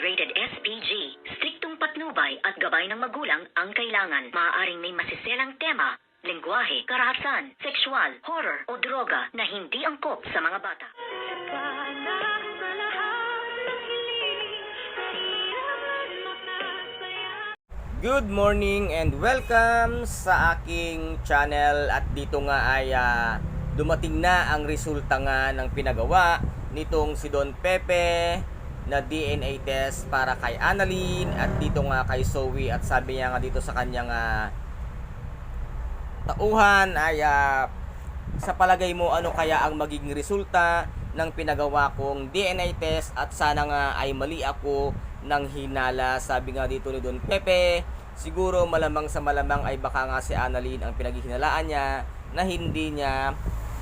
rated SPG. Striktong patnubay at gabay ng magulang ang kailangan. Maaaring may masiselang tema, lengguwahe, karahasan, sexual, horror o droga na hindi angkop sa mga bata. Good morning and welcome sa aking channel at dito nga ay ah, dumating na ang resulta nga ng pinagawa nitong si Don Pepe na DNA test para kay Annalyn at dito nga kay Zoe at sabi niya nga dito sa kanyang ah, tauhan ay ah, sa palagay mo ano kaya ang magiging resulta ng pinagawa kong DNA test at sana nga ay mali ako ng hinala? Sabi nga dito ni Don Pepe siguro malamang sa malamang ay baka nga si Annalyn ang pinaghihinalaan niya na hindi niya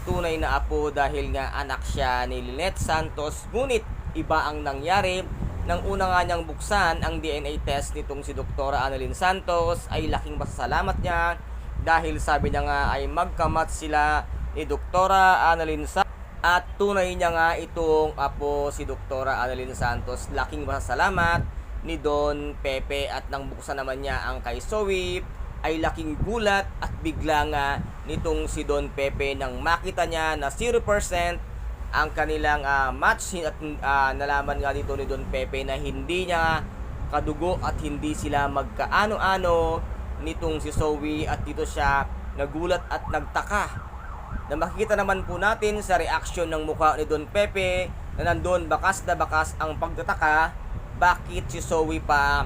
tunay na apo dahil nga anak siya ni Lynette Santos. Ngunit iba ang nangyari nang una nga niyang buksan ang DNA test nitong si Dr. Annalyn Santos ay laking pasasalamat niya dahil sabi niya nga ay magkamat sila ni Dr. Annalyn Santos at tunay niya nga itong apo si Dr. Annalyn Santos. Laking masasalamat ni Don Pepe at nang buksan naman niya ang kay Zoe ay laking gulat at bigla nga nitong si Don Pepe nang makita niya na 0% ang kanilang ah, match. At ah, nalaman nga dito ni Don Pepe na hindi niya kadugo at hindi sila magkaano-ano nitong si Zoe. At dito siya nagulat at nagtaka na makikita naman po natin sa reaksyon ng mukha ni Don Pepe na nandun bakas na bakas ang pagtataka bakit si Zoe pa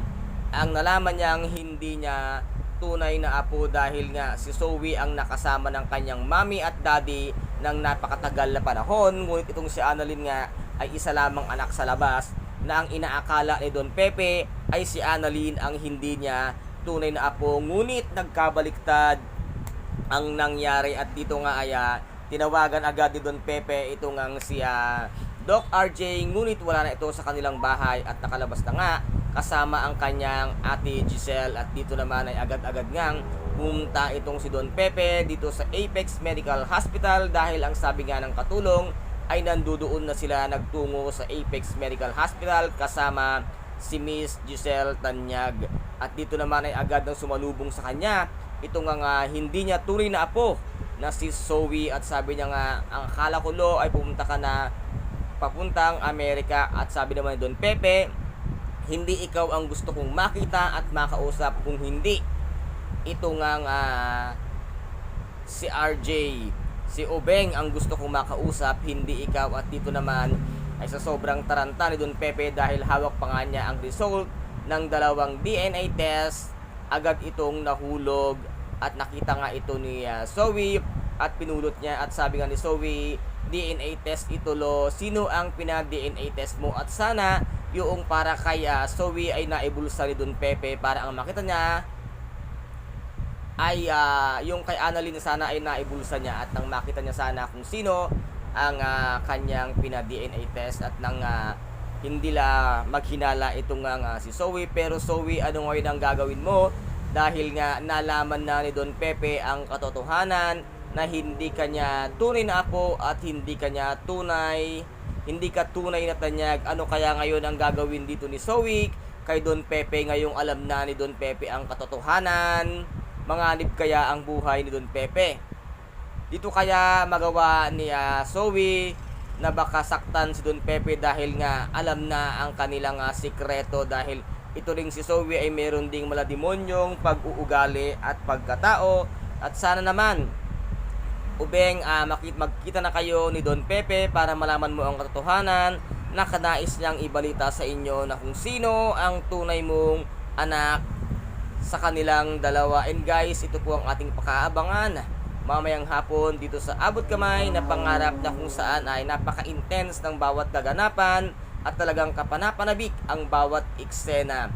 ang nalaman niyang hindi niya tunay na apo dahil nga si Zoe ang nakasama ng kanyang mami at daddy ng napakatagal na panahon ngunit itong si Annalyn nga ay isa lamang anak sa labas na ang inaakala ni Don Pepe ay si Annalyn ang hindi niya tunay na apo. Ngunit nagkabaliktad ang nangyari at dito nga ay ah, tinawagan agad ni Don Pepe ito nga si ah, Doc RJ ngunit wala na ito sa kanilang bahay at nakalabas na nga kasama ang kanyang ate Giselle. At dito naman ay agad-agad ngang pumunta itong si Don Pepe dito sa Apex Medical Hospital dahil ang sabi nga ng katulong ay nandudoon na sila nagtungo sa Apex Medical Hospital kasama si Miss Giselle Tanyag. At dito naman ay agad nang sumalubong sa kanya. Ito nga nga hindi niya tunay na apo na si Zoe. At sabi niya nga ang akala ko lo ay pumunta ka na papuntang Amerika. At sabi naman Don Pepe hindi ikaw ang gusto kong makita at makausap. Kung hindi ito nga nga si RJ si Obeng ang gusto kong makausap. Hindi ikaw. At dito naman ay sa sobrang taranta ni Don Pepe dahil hawak pa nga niya ang result ng dalawang DNA test. Agad itong nahulog at nakita nga ito ni ah, Zoe at pinulot niya at sabi nga ni Zoe DNA test ito lo sino ang pina DNA test mo? At sana yung para kay ah, Zoe ay naibulsa ni Don Pepe para ang makita niya ay ah, yung kay Annalyn sana ay naibulsa niya at nang makita niya sana kung sino ang ah, kanyang pina DNA test at nang ah, hindi la maghinala itong nga nga si Zoe. Pero Zoe ano ngayon ang gagawin mo? Dahil nga nalaman na ni Don Pepe ang katotohanan na hindi kanya tunay na apo at hindi kanya tunay hindi ka tunay na tanyag. Ano kaya ngayon ang gagawin dito ni Zoe kay Don Pepe ngayong alam na ni Don Pepe ang katotohanan. Manganib kaya ang buhay ni Don Pepe? Dito kaya magawa ni ah, Zoe na baka saktan si Don Pepe dahil nga alam na ang kanilang ah, sikreto dahil ito ring si Zoe ay meron ding malademonyong pag-uugali at pagkatao. At sana naman ubeng ah, makit magkita na kayo ni Don Pepe para malaman mo ang katotohanan na kanais niyang ibalita sa inyo na kung sino ang tunay mong anak sa kanilang dalawa. And guys, ito po ang ating pakaabangan mamayang hapon dito sa Abot Kamay na pangarap na kung saan ay napaka-intense ng bawat kaganapan at talagang kapanapanabik ang bawat eksena.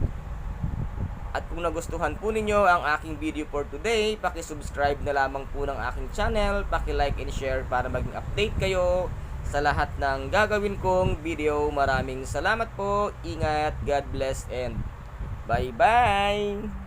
At kung nagustuhan po ninyo ang aking video for today, paki-subscribe na lamang po ng aking channel, paki-like and share para maging update kayo sa lahat ng gagawin kong video. Maraming salamat po, ingat, God bless, and bye-bye!